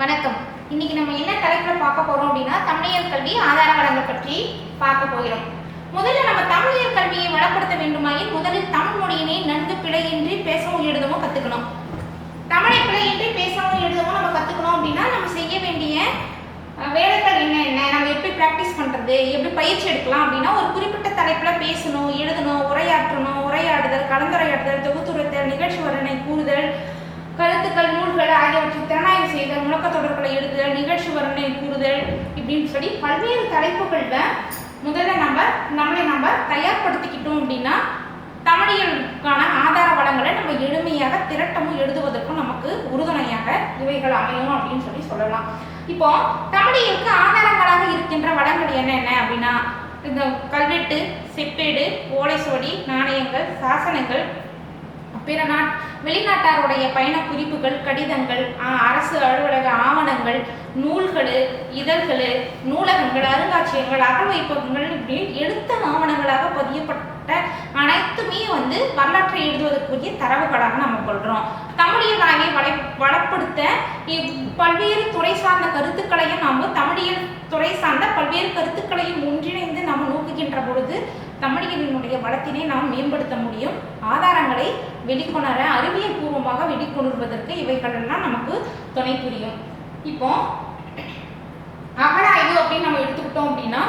வணக்கம். இன்னைக்கு நம்ம என்ன தலைப்புல பார்க்க போறோம் அப்படின்னா தமிழியல் கல்வி ஆதார வளங்கள் பற்றி பார்க்க போகிறோம். முதல்ல நம்ம தமிழியல் கல்வியை வளப்படுத்த வேண்டுமாயின் முதலில் தமிழ் மொழியினை நன்கு பிழையின்றி பேசவும் எழுதவும் கத்துக்கணும். தமிழை பிழையின்றி பேசவும் எழுதவும் நம்ம கத்துக்கணும் அப்படின்னா நம்ம செய்ய வேண்டிய வேலைகள் என்ன என்ன? நம்ம எப்படி ப்ராக்டிஸ் பண்றது? எப்படி பயிற்சி எடுக்கலாம் அப்படின்னா ஒரு குறிப்பிட்ட தலைப்புல பேசணும் எழுதணும் உரையாற்றணும் உரையாடுதல் கலந்துரையாடுதல் தொகுத்துரைத்தல் நிகழ்ச்சி வர்ணனை கூறுதல் கருத்துக்கள் நூல்கள் ஆகியவற்றை திறனாய்வு செய்தல் முழக்க தொடர்களை எழுதுதல் நிகழ்ச்சி வர்ணனை கூறுதல் இப்படின்னு சொல்லி பல்வேறு தலைப்புகளில் முதல்ல நம்ம நம்மளை நம்ம தயார்படுத்திக்கிட்டோம் அப்படின்னா தமிழியலுக்கான ஆதார வளங்களை நம்ம எளிமையாக திரட்டமும் எழுதுவதற்கும் நமக்கு உறுதுணையாக இவைகள் அமையும் அப்படின்னு சொல்லி சொல்லலாம். இப்போ தமிழியலுக்கு ஆதாரங்களாக இருக்கின்ற வளங்கள் என்னென்ன அப்படின்னா இந்த கல்வெட்டு செப்பேடு ஓலை நாணயங்கள் சாசனங்கள் பிற நாட் வெளிநாட்டாருடைய பயண குறிப்புகள் கடிதங்கள் அரசு அலுவலக ஆவணங்கள் நூல்கள் இதழ்கள் நூலகங்கள் அருங்காட்சியகங்கள் அகவைப்பகங்கள் இப்படி எழுத்த ஆவணங்களாக பதியப்பட்ட அனைத்துமே வந்து வரலாற்றை எழுதுவதற்குரிய தரவுகளாக நம்ம கொள்கிறோம் தமிழியல் ஆகிய வளை வளப்படுத்த பல்வேறு துறை சார்ந்த கருத்துக்களையும் நாம் தமிழியல் துறை சார்ந்த பல்வேறு கருத்துக்களையும் ஒன்றிணைந்து நாம் நோக்குகின்ற பொழுது தமிழியலினுடைய வளத்தினை நாம் மேம்படுத்த முடியும். ஆதாரங்களை வெளிக்கொணர அறிவியல் பூர்வமாக வெளிக்கொணர்வதற்கு இவைகளெல்லாம் நமக்கு துணை புரியும். இப்போ அகழாய்வு அப்படின்னு நம்ம எடுத்துக்கிட்டோம் அப்படின்னா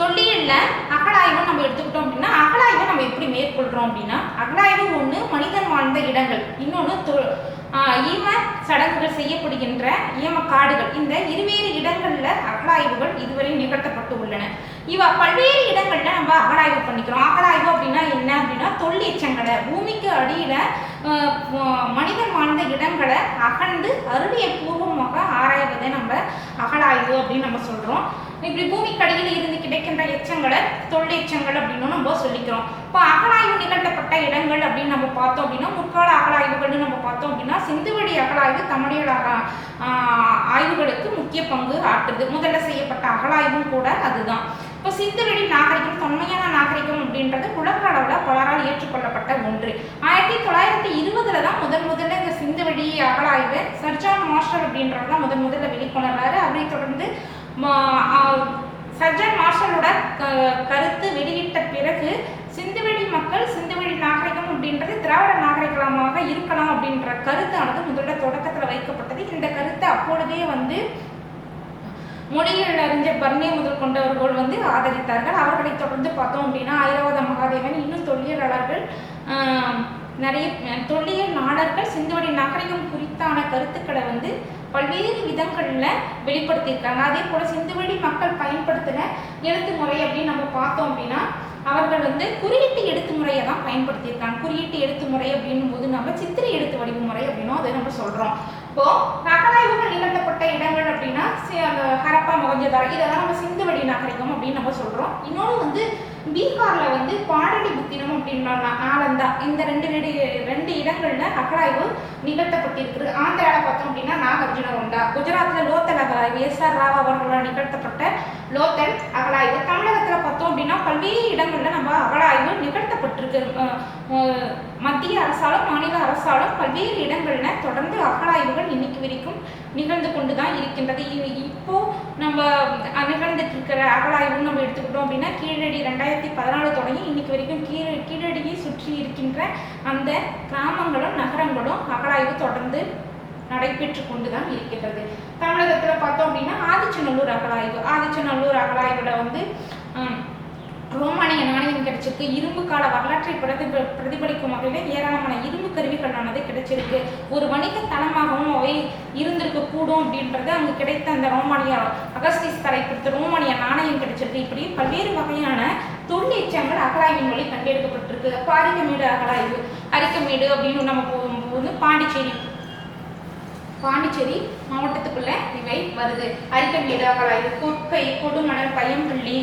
தொல்லியல்ல அகழாய்வு நம்ம எடுத்துக்கிட்டோம் அப்படின்னா அகழாய்வை நம்ம எப்படி மேற்கொள்றோம் அப்படின்னா அகழாய்வு ஒன்று மனிதன் வாழ்ந்த இடங்கள் இன்னொன்று தொ ஈம சடங்குகள் செய்யப்படுகின்ற ஈம காடுகள். இந்த இருவேறு இடங்களில் அகழாய்வுகள் இதுவரை நிகழ்த்தப்பட்டு உள்ளன. இவ பல்வேறு இடங்கள்ல நம்ம அகழாய்வு பண்ணிக்கிறோம். அகழாய்வு அப்படின்னா என்ன அப்படின்னா தொல்லியச்சங்களை பூமிக்கு அடியில் மனிதன் வாழ்ந்த இடங்களை அகழ்ந்து அறிவியல் பூர்வமாக ஆராய்வதை நம்ம அகழாய்வு அப்படின்னு நம்ம சொல்கிறோம் இப்படி பூமிக்கடியில் இருந்து கிடைக்கின்ற எச்சங்களை தொல் எச்சங்கள் அப்படின்னு நம்ம சொல்லிக்கிறோம். இப்போ அகழாய்வு நம்ம பார்த்தோம் அப்படின்னா முற்கால அகழாய்வுகள்னு நம்ம பார்த்தோம் அப்படின்னா சிந்துவெளி அகழாய்வு தமிழியல் ஆய்வுகளுக்கு முக்கிய பங்கு ஆற்றுது முதல்ல செய்யப்பட்ட அகழாய்வும் கூட அதுதான். இப்போ சிந்துவெளி நாகரிகம் தொன்மையான நாகரிகம் அப்படின்றது உலக அளவில் பலரால் ஏற்றுக்கொள்ளப்பட்ட ஒன்று. ஆயிரத்தி தொள்ளாயிரத்தி இருபதுல தான் முதன் முதல்ல இந்த சிந்துவெளி அகழாய்வு சர்ஜான் மாஸ்டர் அப்படின்றவர் தான் முதன் முதல்ல வெளிக்கொணர்றாரு. அவரை தொடர்ந்து சர்ஜன் மார்ஷலோட கருத்து வெளியிட்ட பிறகு சிந்துவெளி மக்கள் சிந்துவெளி நாக திராவிட நாகரிகமாக இருக்கலாம் அப்படின்ற கருத்தானது முதல்ல தொடக்கத்தில் வைக்கப்பட்டது. இந்த கருத்தை அப்பொழுதே வந்து மொழியியல் அறிஞர் பர்னே முதல் கொண்டவர்கள் வந்து ஆதரித்தார்கள். அவர்களை தொடர்ந்து பார்த்தோம் அப்படின்னா ஐராவத மகாதேவன் இன்னும் தொல்லியலாளர்கள் நிறைய தொல்லியல் நாடர்கள் சிந்துவெளி நாகரிகம் குறித்தான கருத்துக்களை வந்து பல்வேறு விதங்களில் வெளிப்படுத்தியிருக்காங்க. அதே போல் சிந்துவெளி மக்கள் பயன்படுத்தின எழுத்து முறை அப்படின்னு நம்ம பார்த்தோம் அப்படின்னா அவர்கள் வந்து குறியீட்டு எழுத்து முறையை தான் பயன்படுத்தியிருக்காங்க. குறியீட்டு எழுத்து முறை அப்படின்னும் போது நம்ம சித்திரை எழுத்து வடிவு முறை அப்படின்னும் அதை நம்ம சொல்றோம். இப்போ அகழாய்வுகள் நிகழ்த்தப்பட்ட இடங்கள் அப்படின்னா அந்த ஹரப்பா மொகஞ்சதாரா இதெல்லாம் நம்ம சிந்து வழி நாகரிகம் அப்படின்னு நம்ம சொல்றோம். இன்னொன்று வந்து பீகார்ல வந்து பாடலிபுத்திரம் அப்படின்ற நா- நாளந்தா இந்த ரெண்டு ரெண்டு ரெண்டு இடங்கள்ல அகழாய்வு நிகழ்த்தப்பட்டிருக்கு ஆந்திராவில் பார்த்தோம் அப்படின்னா நாகார்ஜுன கொண்டா. குஜராத்ல லோத்தல் அகழாய்வு எஸ் ஆர் ராவ் அவர்களால் நிகழ்த்தப்பட்ட லோத்தல் அகழாய்வு. தமிழகத்துல பார்த்தோம் அப்படின்னா பல்வேறு இடங்கள்ல நம்ம அகழாய்வு நிகழ்த்தப்பட்டிருக்கு. மத்திய அரசாலும் மாநில அரசாலும் பல்வேறு இடங்கள்ல தொடர்ந்து அகழாய்வுகள் இன்னைக்கு வரைக்கும் நிகழ்ந்து கொண்டு தான் இருக்கின்றது இப்போ நம்ம நிகழ்ந்துட்டு இருக்கிற அகலாய்வு நம்ம எடுத்துக்கிட்டோம் அப்படின்னா கீழடி ரெண்டாயிரத்தி பதினாலு தொடங்கி இன்னைக்கு வரைக்கும் கீழ கீழடியை சுற்றி இருக்கின்ற அந்த கிராமங்களும் நகரங்களும் அகழாய்வு தொடர்ந்து நடைபெற்று கொண்டு தான் இருக்கின்றது. தமிழகத்தில் பார்த்தோம் அப்படின்னா ஆதிச்சநல்லூர் அகழாய்வு. ஆதிச்சநல்லூர் அகழாய்வுல வந்து ரோமானிய நாணயம் கிடைச்சிருக்கு. இரும்பு கால வரலாற்றை பிரதிப பிரதிபலிக்கும் வகையில் ஏராளமான இரும்பு கருவிகளானது கிடைச்சிருக்கு. ஒரு வணிக தளமாகவும் அவை இருந்திருக்க கூடும் அப்படின்றது அங்கு கிடைத்த அந்த ரோமானிய அகஸ்டிஸ் தலை கொடுத்த ரோமானிய நாணயம் கிடைச்சிருக்கு. இப்படி பல்வேறு வகையான தொல் எச்சங்கள் அகழாய்வின் மொழி கண்டெடுக்கப்பட்டிருக்கு. அப்போ அரிக்கமேடு அகழாய்வு அரிக்கமேடு அப்படின்னு நம்ம போகும்போது பாண்டிச்சேரி பாண்டிச்சேரி மாவட்டத்துக்குள்ள இவை வருது. அரிக்கமேடு அகழாய்வு கொற்கை கொடுமணல் பயம்பள்ளி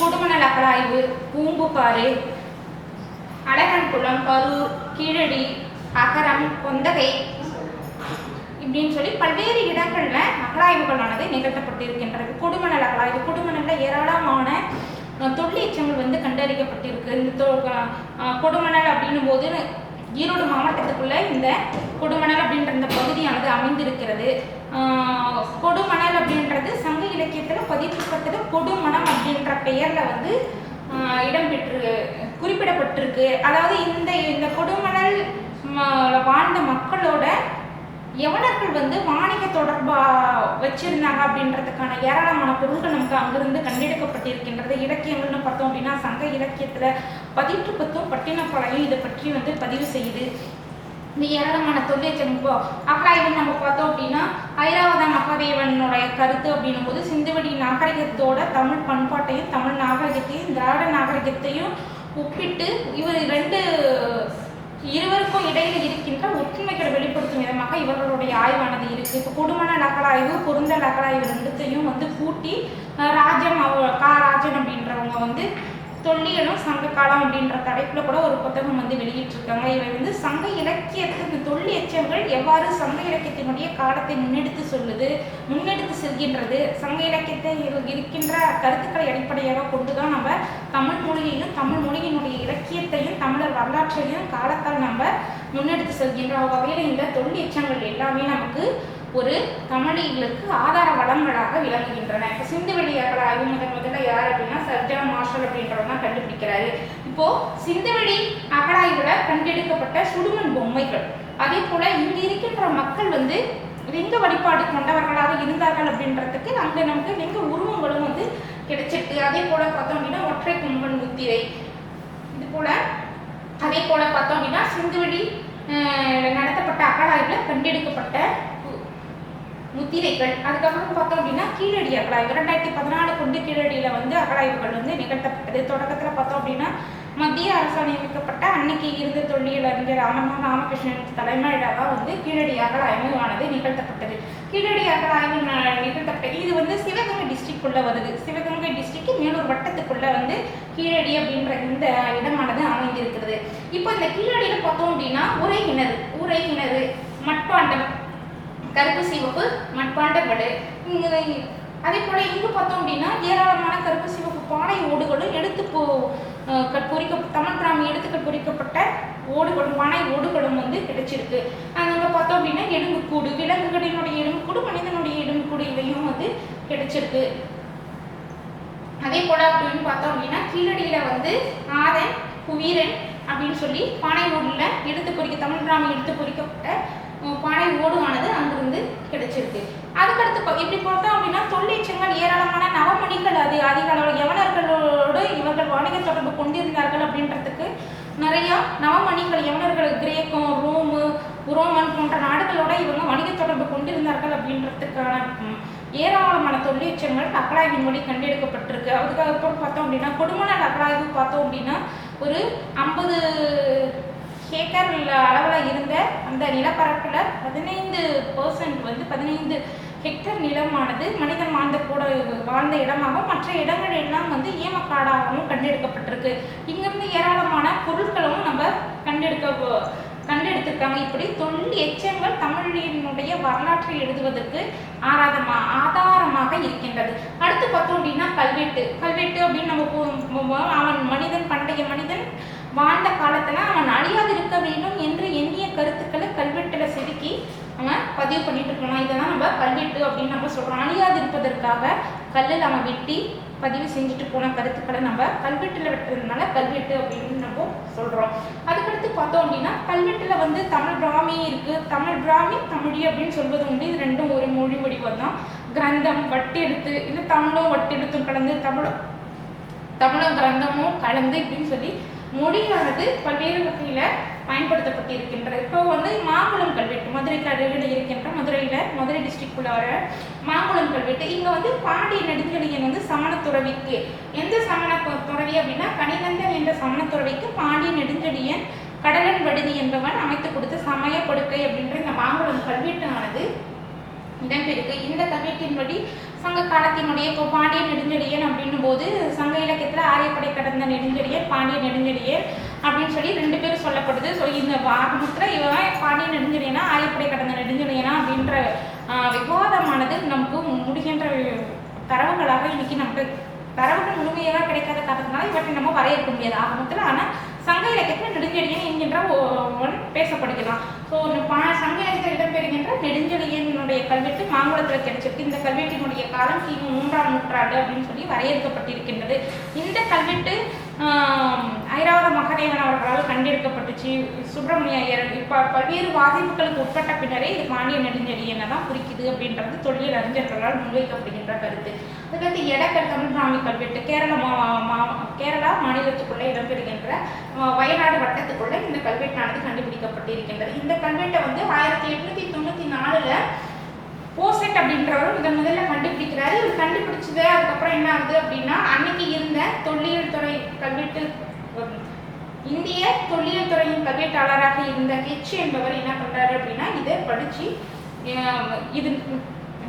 கொடுமணல் அகழாய்வு பூம்புகாரு அழகன்குளம் கரூர் கீழடி அகரம் கொந்தகை இப்படின்னு சொல்லி பல்வேறு இடங்களில் அகழாய்வுகளானது நிகழ்த்தப்பட்டிருக்கின்றது. கொடுமணல் குடும்ப நல ஏராளமான தொல்லியச்சங்கள் வந்து கண்டறியப்பட்டிருக்கு. இந்த கொடுமணல் அப்படின்னும் போது ஈரோடு மாவட்டத்துக்குள்ள இந்த கொடுமணல் அப்படின்ற இந்த பகுதியானது அமைந்திருக்கிறது. கொடுமணல் அப்படின்றது சங்க இலக்கியத்தில் பதிப்புப்பட்டது கொடுமணம் அப்படின்ற பெயரில் வந்து இடம்பெற்று குறிப்பிடப்பட்டிருக்கு. அதாவது இந்த இந்த கொடுமணல் வாழ்ந்த மக்களோட யவனர்கள் வந்து வாணிக தொடர்பா வச்சிருந்தாங்க அப்படின்றதுக்கான ஏராளமான பொருட்கள் நமக்கு அங்கிருந்து கண்டெடுக்கப்பட்டிருக்கின்றது. இலக்கியங்கள்னு பார்த்தோம் அப்படின்னா சங்க இலக்கியத்தில் பதிற்று பத்தும் பட்டினப்பாளையம் இதை பற்றி வந்து பதிவு செய்யுது இந்த ஏராளமான தொல்லியச்சம் இப்போ இவன் நம்ம பார்த்தோம் அப்படின்னா ஐராவத மகாதேவனுடைய கருத்து அப்படின்னும் போது சிந்துவெளி நாகரிகத்தோட தமிழ் பண்பாட்டையும் தமிழ் நாகரிகத்தையும் திராவிட நாகரிகத்தையும் ஒப்பிட்டு இவர் ரெண்டு இருவருக்கும் இடையில இருக்கின்ற ஒற்றுமைகளை வெளிப்படுத்தும் விதமாக இவர்களுடைய ஆய்வானது இருக்கு. இப்போ குடும்பன அகலாய்வு பொருந்த அகலாய்வு ரெண்டுத்தையும் வந்து கூட்டி ராஜம் அவ கா ராஜன் அப்படின்றவங்க வந்து தொல்லியலும் சங்க காலம் அப்படின்ற தலைப்புல கூட ஒரு புத்தகம் வந்து வெளியிட்டிருக்காங்க. இவர் வந்து சங்க இலக்கியத்து தொல்லி எவ்வாறு சங்க இலக்கியத்தினுடைய காலத்தை முன்னெடுத்து சொல்லுது முன்னெடுத்து செல்கின்றது சங்க இலக்கியத்தை இருக்கின்ற கருத்துக்களை அடிப்படையாக கொண்டுதான் நம்ம தமிழ் மொழியையும் தமிழ் மொழியினுடைய இலக்கியத்தையும் தமிழர் வரலாற்றையும் காலத்தால் நம்ம முன்னெடுத்து செல்கின்ற வகையில் இந்த தொழில் எச்சங்கள் எல்லாமே நமக்கு ஒரு தமிழிகளுக்கு ஆதார வளங்களாக விளங்குகின்றன. இப்போ சிந்துவெளி ஆய்வு முதன் முதல்ல யார் அப்படின்னா சர்ஜா மார்ஷல் அப்படின்றவர் தான் கண்டுபிடிக்கிறாரு. இப்போ சிந்துவெளி அகழாய்வுல கண்டெடுக்கப்பட்ட சுடுமண் பொம்மைகள். அதே போல இங்க இருக்கின்ற மக்கள் வந்து லிங்க வழிபாடு கொண்டவர்களாக இருந்தார்கள் அப்படின்றதுக்கு அங்க நமக்கு லிங்க உருவங்களும் வந்து கிடைச்சிருக்கு. அதே போல பார்த்தோம் அப்படின்னா ஒற்றை கும்பன் முத்திரை. இது போல அதே போல பார்த்தோம் அப்படின்னா சிந்துவெளி நடத்தப்பட்ட அகழாய்வுல கண்டெடுக்கப்பட்ட முத்திரைகள். அதுக்கப்புறம் பார்த்தோம் அப்படின்னா கீழடி அகழாய்வு. ரெண்டாயிரத்தி பதினாலு கொண்டு கீழடியில வந்து அகழாய்வுகள் வந்து நிகழ்த்தப்பட்டது. தொடக்கத்துல பார்த்தோம் அப்படின்னா மத்திய அரசால் நியமிக்கப்பட்ட அன்னைக்கு இருந்த தொல்லியல் அறிஞர் அமர்நாத் ராமகிருஷ்ணன் தலைமையில வந்து கீழடி அகழாய்வு ஆனது நிகழ்த்தப்பட்டது. கீழடி ஆய்வு நிகழ்த்தப்பட்டது. இது வந்து சிவகங்கை டிஸ்ட்ரிக்ட்குள்ளே வருது. சிவகங்கை டிஸ்ட்ரிக்ட் மேலூர் வட்டத்துக்குள்ளே வந்து கீழடி அப்படின்ற இந்த இடமானது அமைந்திருக்கிறது. இப்போ இந்த கீழடியில் பார்த்தோம் அப்படின்னா உரை கிணறு உரை கிணறு மட்பாண்டம் கருப்பு சிவப்பு மட்பாண்டப்படு அதே போல் இங்க பார்த்தோம் அப்படின்னா ஏராளமான கருப்பு சிவப்பு பானை ஓடுகளும் எடுத்து போ பொறிக்க தமிழ் பிராமி எடுத்துக்கட் பொறிக்கப்பட்ட ஓடுகளும் பானை ஓடுகளும் வந்து கிடைச்சிருக்கு. அங்கே பார்த்தோம் அப்படின்னா எலும்புக்கூடு விலங்குகளினுடைய எலும்புக்கூடு மனிதனுடைய எலும்புக்கூடு இவையும் வந்து கிடைச்சிருக்கு. அதே போல அப்படின்னு பார்த்தோம் அப்படின்னா கீழடியில வந்து ஆதன் குவீரன் அப்படின்னு சொல்லி பானை ஓடுல எடுத்து பொறிக்க தமிழ் பிராமி எடுத்து பொறிக்கப்பட்ட பானை ஓடுவானது அங்கிருந்து கிடைச்சிருக்கு. அதுக்கடுத்து இப்படி பார்த்தோம் அப்படின்னா தொல்லிச்சங்கள் ஏராளமான நவமணிகள் அது அதிக அளவில் யவனர்களோடு இவர்கள் வணிக தொடர்பு கொண்டிருந்தார்கள் அப்படின்றதுக்கு நிறையா நவமணிகள் யவனர்கள் கிரேக்கம் ரோமு உரோமன் போன்ற நாடுகளோட இவங்க வணிக தொடர்பு கொண்டிருந்தார்கள் அப்படின்றதுக்கான ஏராளமான தொழிற்சங்கள் அகழாய்வின் வழி கண்டெடுக்கப்பட்டிருக்கு. அதுக்கப்புறம் பார்த்தோம் அப்படின்னா கொடுமணல் அகழாய்வு பார்த்தோம் அப்படின்னா ஒரு ஐம்பது ஹேக்கர் அளவில் இருந்த அந்த நிலப்பரப்பில் பதினைந்து பர்சன்ட் வந்து பதினைந்து ஹெக்டர் நிலமானது மனிதன் வாழ்ந்த கூட வாழ்ந்த இடமாகவும் மற்ற இடங்கள் எல்லாம் வந்து ஏமக்காடாகவும் கண்டெடுக்கப்பட்டிருக்கு. இங்கிருந்து ஏராளமான பொருட்களும் நம்ம கண்டெடுக்க கண்டெடுத்திருக்காங்க. இப்படி தொல் எச்சங்கள் தமிழினுடைய வரலாற்றை எழுதுவதற்கு ஆராதமா ஆதாரமாக இருக்கின்றது. அடுத்து பார்த்தோம் அப்படின்னா கல்வெட்டு. கல்வெட்டு அப்படின்னு நம்ம அவன் மனிதன் பண்டைய மனிதன் வாழ்ந்த காலத்துல அவன் அழியாதிருக்க வேண்டும் என்று எண்ணிய கருத்துக்களை கல்வெட்டில் செதுக்கி நம்ம பதிவு பண்ணிட்டு இருக்கலாம் இதெல்லாம் நம்ம கல்வெட்டு அப்படின்னு நம்ம சொல்றோம். அழியாதிருப்பதற்காக கல்லில் நம்ம வெட்டி பதிவு செஞ்சுட்டு போன கருத்துக்களை நம்ம கல்வெட்டில் வெட்டுறதுனால கல்வெட்டு அப்படின்னு நம்ம சொல்கிறோம் அதுக்கடுத்து பார்த்தோம் அப்படின்னா கல்வெட்டில் வந்து தமிழ் பிராமி இருக்குது தமிழ் பிராமி தமிழி அப்படின்னு சொல்வது உண்டு. இது ரெண்டும் ஒரு மொழி வடிவம் தான். கிரந்தம் வட்டெழுத்து இல்லை தமிழும் வட்டெழுத்தும் கலந்து தமிழும் தமிழும் கிரந்தமும் கலந்து இப்படின்னு சொல்லி மொழியானது பல்வேறு வகையில் பயன்படுத்தப்பட்டிருக்கின்றது. இப்போ வந்து மாங்குளம் கல்வெட்டு மதுரை கடையில் இருக்கின்ற மதுரையில் மதுரை டிஸ்ட்ரிக்ட்குள்ள வர மாங்குளம் கல்வெட்டு. இங்கே வந்து பாண்டிய நெடுஞ்செழியன் வந்து சமண துறவிக்கு எந்த சமண துறவி அப்படின்னா கனிநந்தன் என்ற சமண துறவிக்கு பாண்டிய நெடுஞ்செழியன் கடலன் வடுதி என்பவன் அமைத்து கொடுத்த சமய கொடுக்கை அப்படின்ற இந்த மாங்குளம் கல்வெட்டானது இடம்பெருக்கு இந்த கல்வெட்டின்படி சங்க காலத்தினுடைய இப்போ பாண்டிய நெடுஞ்செழியன் அப்படின்னும் போது சங்க இலக்கியத்தில் ஆரியப்படை கடந்த நெடுஞ்செழியன் பாண்டிய நெடுஞ்செழியன் அப்படின்னு சொல்லி ரெண்டு பேரும் சொல்லப்படுது ஸோ இந்த ஆகமத்தில் இவன் பாண்டிய நெடுஞ்செழியனா? ஆயப்படை கடந்த நெடுஞ்செழியனா? அப்படின்ற விவாதமானது நமக்கு முடிகின்ற தரவுகளாக இன்னைக்கு நமக்கு தரவுகள் முழுமையாக கிடைக்காத காரணத்தினால இவற்றை நம்ம வரையறுக்க முடியாது. ஆகமத்தில் ஆனால் சங்க இலக்கியத்தில் நெடுஞ்செழியன் என்கின்ற ஒன் பேசப்படுகிறான். ஸோ சங்க இலக்கியத்தில் இடம்பெறுகின்ற நெடுஞ்செழியனுடைய கல்வெட்டு மாங்குளத்தில் கிடைச்சிருக்கு. இந்த கல்வெட்டினுடைய காலம் கிமு மூன்றாம் நூற்றாண்டு அப்படின்னு சொல்லி வரையறுக்கப்பட்டிருக்கின்றது. இந்த கல்வெட்டு ஐராவத மகாதேவன் அவர்களால் கண்டெடுக்கப்பட்டுச்சு. சுப்பிரமணிய ஐயர் இப்போ பல்வேறு வாதிப்புகளுக்கு உட்பட்ட பின்னரே இது பாண்டிய நெடுஞ்செழியனை தான் குறிக்குது அப்படின்றது தொழில் அறிஞர்களால் முன்வைக்கப்படுகின்ற கருத்து. அதுக்கடுத்து எடக்கல் தமிழ்ராமி கல்வெட்டு கேரள மா மா- கேரளா மாநிலத்துக்குள்ளே இடம்பெறுகின்ற வயநாடு வட்டத்துக்குள்ளே இந்த கல்வெட்டானது கண்டுபிடிக்கப்பட்டிருக்கின்றது. இந்த கல்வெட்டை வந்து ஆயிரத்தி எட்நூத்தி தொண்ணூத்தி நாலுல போசெட் அப்படின்றவர் முதன் முதல்ல கண்டுபிடிக்கிறாரு. இவர் கண்டுபிடிச்சது அதுக்கப்புறம் என்ன ஆகுது அப்படின்னா அன்னைக்கு இருந்த தொல்லியல் துறை கல்வெட்டு இந்திய தொல்லியல் துறையின் கல்வெட்டாளராக இருந்த ஹெச் என்பவர் என்ன பண்றாரு அப்படின்னா இதை படிச்சு அஹ், இது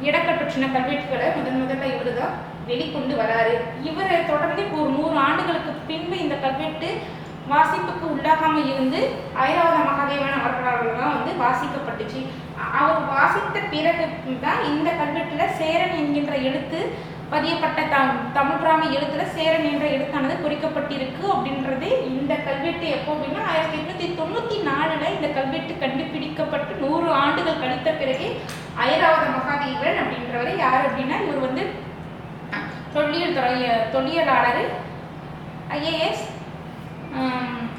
இடக்கல் கல்வெட்டுகளை முதன் முதல்ல இவர் தான் வெளிக்கொண்டு வராரு. இவரை தொடர்ந்து இப்போ ஒரு நூறு ஆண்டுகளுக்கு பின்பு இந்த கல்வெட்டு வாசிப்புக்கு உள்ளாகாமல் இருந்து ஐராவத மகாதேவன் அவர்களால் தான் வந்து வாசிக்கப்பட்டுச்சு. அவர் வாசித்த பிறகு தான் இந்த கல்வெட்டில் சேரன் என்கின்ற எழுத்து பதியப்பட்ட தம் தமிழ்ராமி எழுத்துல சேரன் என்ற எழுத்தானது குறிக்கப்பட்டிருக்கு அப்படின்றது இந்த கல்வெட்டு எப்போ அப்படின்னா ஆயிரத்தி எட்நூத்தி தொண்ணூத்தி நாலுல இந்த கல்வெட்டு கண்டுபிடிக்கப்பட்டு நூறு ஆண்டுகள் கழித்த பிறகு ஐராவத மகாதேவன் அப்படின்றவர் யார் அப்படின்னா இவர் வந்து தொல்லியல் துறை தொல்லியலாளர் ஐஏஎஸ்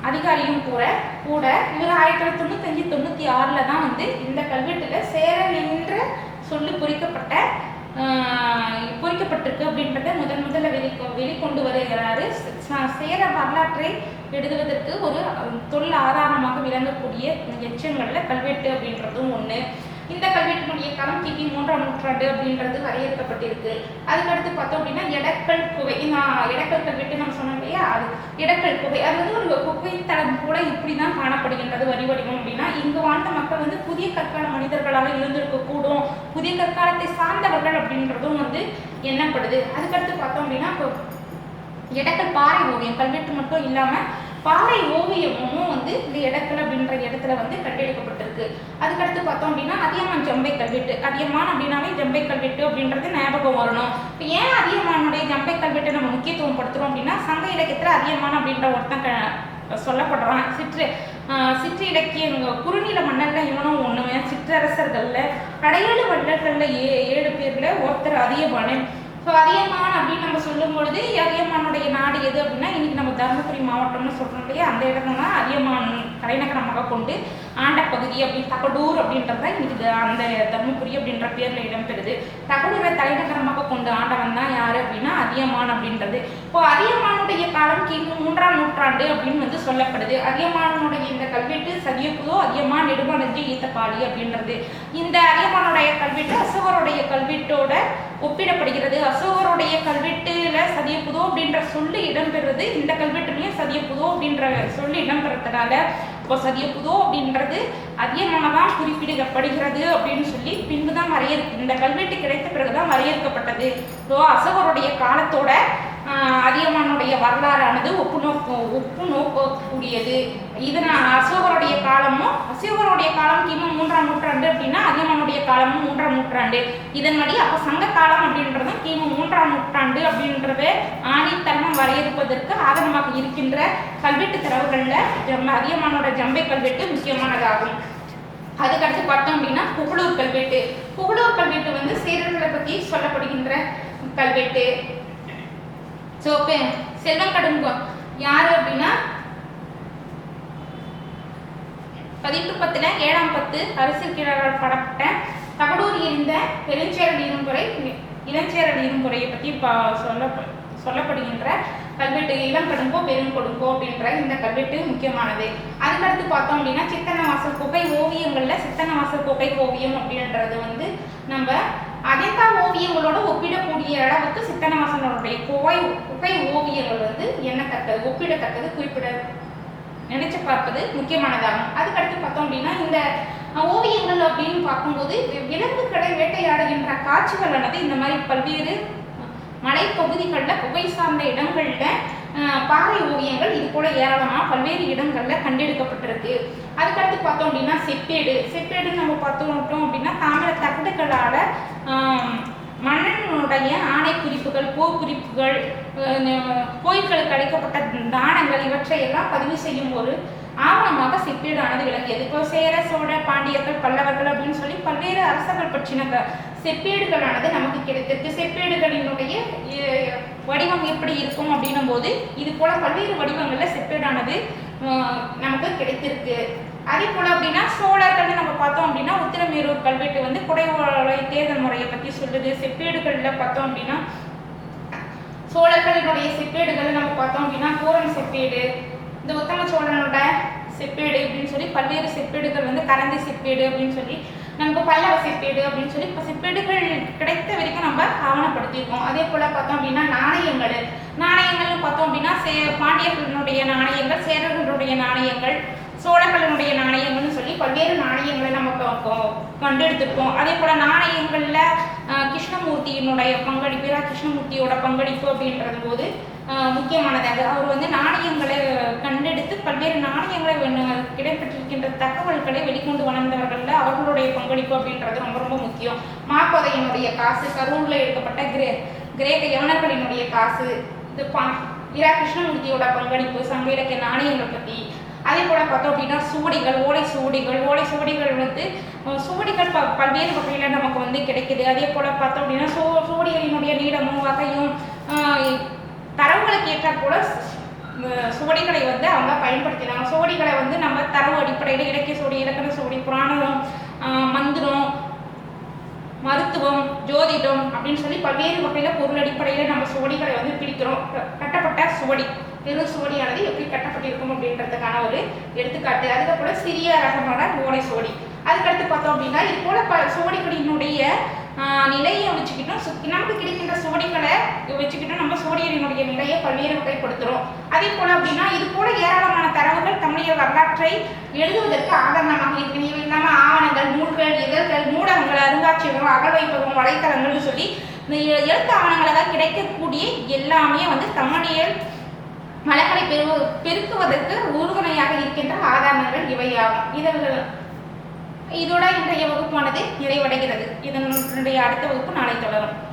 அதிகாரியும் கூட கூட இவர் ஆயிரத்தி தொள்ளாயிரத்தி தொண்ணூத்தஞ்சு தொண்ணூற்றி ஆறில் தான் வந்து இந்த கல்வெட்டில் சேரன் என்ற சொல்லு பொறிக்கப்பட்ட பொறிக்கப்பட்டிருக்கு அப்படின்றத முதன் முதல்ல வெளி வெளிக்கொண்டு வருகிறாரு. சேர வரலாற்றை எழுதுவதற்கு ஒரு தொல் ஆதாரமாக விளங்கக்கூடிய எச்சங்களில் கல்வெட்டு அப்படின்றதும் ஒன்று இந்த கல்வெட்டினுடைய களம் கிபி மூன்றாம் நூற்றாண்டு அப்படின்றது வரையறுக்கப்பட்டிருக்கு. அதுக்கடுத்து பார்த்தோம் அப்படின்னா எடக்கல் குகை. நான் எடக்கல் கல்வெட்டு நம்ம சொன்னோம் இல்லையா? அது எடக்கல் குகை. அது வந்து ஒரு குகை தளம் கூட இப்படி தான் காணப்படுகின்றது வரி வடிவம் அப்படின்னா இங்கு வாழ்ந்த மக்கள் வந்து புதிய கற்கால மனிதர்களாக இருந்திருக்க கூடும் புதிய கற்காலத்தை சார்ந்தவர்கள் அப்படின்றதும் வந்து எண்ணப்படுது. அதுக்கடுத்து பார்த்தோம் அப்படின்னா இப்போ எடக்கல் பாறை ஓவியம் கல்வெட்டு மட்டும் இல்லாமல் பாறை ஓவியமும் வந்து இந்த இடத்துல அப்படின்ற இடத்துல வந்து கட்டெடுக்கப்பட்டிருக்கு அதுக்கடுத்து பார்த்தோம் அப்படின்னா அதியமான் ஜம்பை கல்வெட்டு. அதியமான் அப்படின்னாவே ஜம்பை கல்வெட்டு அப்படின்றது ஞாபகம் வரணும். இப்போ ஏன் அதியமானுடைய ஜம்பை கல்வெட்டை நம்ம முக்கியத்துவம் படுத்துறோம் அப்படின்னா சங்க இலக்கியத்தில் அதியமான் அப்படின்ற ஒருத்தன் க- சொல்லப்படுறான். சிற்று சிற்று இலக்கிய குறுநில மன்னர்ல இவனும் ஒண்ணுமே. சிற்றரசர்கள்ல அடையாள மன்னர்கள்ல ஏ ஏழு பேர்ல ஒருத்தர் அதியமானன். ஸோ அதியமான் அப்படின்னு நம்ம சொல்லும் பொழுது அதியமானுடைய நாடு எது அப்படின்னா இன்னைக்கு நம்ம தருமபுரி மாவட்டம்னு சொல்கிறோம் இல்லையா? அந்த இடம் தான் அதியமான் தலைநகரமாக கொண்டு ஆண்ட பகுதி அப்படின்னு தகடூர் அப்படின்றது தான் இன்னைக்கு த- அந்த தர்மபுரி அப்படின்ற பேர்ல இடம்பெறுது. தகடூரை தலைநகரமாக கொண்டு ஆண்டவன் தான் யாரு அப்படின்னா அதியமான் அப்படின்றது. இப்போ அதியமானுடைய காலம் கிமு மூன்றாம் நூற்றாண்டு அப்படின்னு வந்து சொல்லப்படுது. அதியமானுடைய இந்த கல்வெட்டு சதியப்புதோ அதியமான் நெடுமனஞ்சு ஈத்தப்பாடி அப்படின்றது. இந்த அதியமானுடைய கல்வெட்டு அசோகருடைய கல்வெட்டோட ஒப்பிடப்படுகிறது. அசோகருடைய கல்வெட்டுல சதியப்புதோ அப்படின்ற சொல்லு இடம்பெறுறது இந்த கல்வெட்டுலயும் சதியப்புதோ அப்படின்ற சொல்லு இடம்பெறதுனால இப்போ சதியப்புதோ அப்படின்றது அதியமானதான் குறிப்பிடப்படுகிறது அப்படின்னு சொல்லி பின்புதான் வரையறு இந்த கல்வெட்டு கிடைத்த பிறகுதான் வரையறுக்கப்பட்டது. ஸோ அசோகருடைய காலத்தோட அதியமானுடைய வரலாறானது ஒப்பு நோக்க ஒப்பு நோக்கக்கூடியது. இதனால் அசோகருடைய காலமும் அசோகருடைய காலம் கிமு மூன்றாம் நூற்றாண்டு அப்படின்னா அதியமானுடைய காலமும் மூன்றாம் நூற்றாண்டு. இதன்படி அப்போ சங்க காலம் அப்படின்றதும் கிமு மூன்றாம் நூற்றாண்டு அப்படின்றத ஆணித்தரமாக வரையறுப்பதற்கு ஆதாரமாக இருக்கின்ற கல்வெட்டு தரவுகளில் ஜம்ம அதியமானோட ஜம்பை கல்வெட்டு முக்கியமானதாகும். அதுக்கடுத்து பார்த்தோம் அப்படின்னா புகழூர் கல்வெட்டு. புகழூர் கல்வெட்டு வந்து சேரர்களை பற்றி சொல்லப்படுகின்ற கல்வெட்டு. ஸோ செல்வம் கடுங்க யார் அப்படின்னா? பதிட்டு பத்துல ஏழாம் பத்து அரசியல் கீழர்கள் படப்பட்ட தகடூர் இருந்த பெருஞ்சேரல் இரும்புரை இளஞ்சேரல் இரும்புரையை பற்றி சொல்ல சொல்லப்படுகின்ற கல்வெட்டு இளம் ரொம்ப பெரும் கொடுங்கோ அப்படின்ற இந்த கல்வெட்டு முக்கியமானது. அதுக்கடுத்து பார்த்தோம் அப்படின்னா சித்தன்னவாசல் குகை ஓவியங்கள்ல சித்தன்னவாசல் குகை ஓவியம் அப்படின்றது வந்து நம்ம அஜந்தா ஓவியங்களோட ஒப்பிடக்கூடிய அளவுக்கு சித்தன்னவாசனுடைய குகை குகை ஓவியங்கள் வந்து எண்ணத்தக்கது ஒப்பிடத்தக்கது குறிப்பிட நினைச்சு பார்ப்பது முக்கியமானதாகும். அதுக்கடுத்து பார்த்தோம் அப்படின்னா இந்த ஓவியங்கள் அப்படின்னு பார்க்கும்போது விலங்குகளை வேட்டையாடுகின்ற காட்சிகளானது இந்த மாதிரி பல்வேறு மலைப்பகுதிகளில் குகை சார்ந்த இடங்களில் பாறை ஓவியங்கள் இது போல ஏராளமாக பல்வேறு இடங்களில் கண்டெடுக்கப்பட்டிருக்கு. அதுக்கடுத்து பார்த்தோம் அப்படின்னா செப்பேடு. செப்பேடு நம்ம பார்த்தோம் அப்படின்னா தாமிர தகடுகளால மன்னனுடைய ஆணை குறிப்புகள் போர் குறிப்புகள் கோயில்களுக்கு அளிக்கப்பட்ட தானங்கள் இவற்றை எல்லாம் பதிவு செய்யும் ஒரு ஆவணமாக செப்பேடானது விளங்கியது. இப்போ சேர சோழ பாண்டியர்கள் பல்லவர்கள் அப்படின்னு சொல்லி பல்வேறு அரசர்கள் பற்றின செப்பேடுகளானது நமக்கு கிடைத்திருக்கு. செப்பேடுகளினுடைய வடிவம் எப்படி இருக்கும் அப்படின்னும் போது இது போல பல்வேறு வடிவங்கள்ல செப்பேடானது நமக்கு கிடைத்திருக்கு. அதே போல அப்படின்னா சோழர்கள் நம்ம பார்த்தோம் அப்படின்னா உத்திரமேரூர் கல்வெட்டு வந்து குடைவோலை தேர்தல் முறையை பத்தி சொல்லுது. செப்பேடுகள்ல பார்த்தோம் அப்படின்னா சோழர்களினுடைய செப்பேடுகள் நம்ம பார்த்தோம் அப்படின்னா கோரம் செப்பேடு இந்த உத்தம சோழனோட செப்பேடு அப்படின்னு சொல்லி பல்வேறு செப்பேடுகள் வந்து கரந்தி செப்பேடு அப்படின்னு சொல்லி நமக்கு பல்லவ செப்பேடு அப்படின்னு சொல்லி இப்போ செப்பேடுகள் கிடைத்த வரைக்கும் நம்ம ஆவணப்படுத்தியிருக்கோம் அதே போல் பார்த்தோம் அப்படின்னா நாணயங்கள். நாணயங்கள்னு பார்த்தோம் அப்படின்னா சே பாண்டியர்களுடைய நாணயங்கள் சேரர்களுடைய நாணயங்கள் சோழர்களுடைய நாணயங்கள்னு சொல்லி பல்வேறு நாணயங்களை நம்ம கண்டெடுத்திருக்கோம். அதே போல் நாணயங்களில் கிருஷ்ணமூர்த்தியினுடைய பங்களிப்பு கிருஷ்ணமூர்த்தியோட பங்களிப்பு அப்படின்றது போது முக்கியமானதாக முக்கியமானது. அது அவர் வந்து நாணயங்களை கண்டெடுத்து பல்வேறு நாணயங்களை வெண்ண- தகவல்களை வெளிக்கொண்டு வளர்ந்தவர்களில் அவர்களுடைய பங்களிப்பு அப்படின்றது ரொம்ப ரொம்ப முக்கியம். மாப்பதையினுடைய காசு கரூர்ல எடுக்கப்பட்ட கிரே கிரேக்க யவனர்களினுடைய காசு இது பா இரா கிருஷ்ணமூர்த்தியோட பங்களிப்பு சங்க இலக்கிய நாணயங்கள் பற்றி அதே போல் பார்த்தோம் அப்படின்னா சுவடிகள் ஓலை சுவடிகள் ஓலை சுவடிகள் வந்து சுவடிகள் ப பல்வேறு வகையில் நமக்கு வந்து கிடைக்குது. அதே போல் பார்த்தோம் அப்படின்னா சோ சுவடிகளினுடைய நீளமும் வகையும் அஹ், ஏற்ற போல சுவடிகளை வந்து அவங்க பயன்படுத்தினாங்க சுவடிகளை வந்து நம்ம தரவு அடிப்படையில் இலக்கிய சுவடி இலக்கண சுவடி புராணம் மந்திரம் மருத்துவம் ஜோதிடம் அப்படின்னு சொல்லி பல்வேறு வகையில் பொருள் அடிப்படையில் நம்ம சுவடிகளை வந்து பிடிக்கிறோம் கட்டப்பட்ட சுவடி பெரும் சுவடியானது எப்படி கட்டப்பட்டிருக்கும் அப்படின்றதுக்கான ஒரு எடுத்துக்காட்டு. அதுக்கப்புறம் சிறிய ரகமான ஓலை சுவடி அதுக்கடுத்து பார்த்தோம் அப்படின்னா இது போல ப சுவடிகளினுடைய நிலையை வச்சுக்கிட்டும். சு- நமக்கு கிடைக்கின்ற சுவடிகளை வச்சுக்கிட்டும். நம்ம சுவடிகளினுடைய நிலையை பல்வேறு வகைப்படுத்துகிறோம் அதே போல் அப்படின்னா இது போல ஏராளமான தரவுகள் தமிழக வரலாற்றை எழுதுவதற்கு ஆதாரமாக இருக்கு இவை இல்லாமல் ஆவணங்கள் நூல்கள் இதழ்கள் மூடகங்கள் அருங்காட்சியகம் அகழ்வைப்பகம் வலைத்தளங்கள்னு சொல்லி இந்த எழுத்து ஆவணங்களாக கிடைக்கக்கூடிய எல்லாமே வந்து தமிழியல் மலங்களை பெரு பெருக்குவதற்கு உறுதுணையாக இருக்கின்ற ஆதாரங்கள் இவையாகும். இதழ்கள் இதோட இன்றைய வகுப்பானது நிறைவடைகிறது. இதனுடைய அடுத்த வகுப்பு நாளை தொடரும்.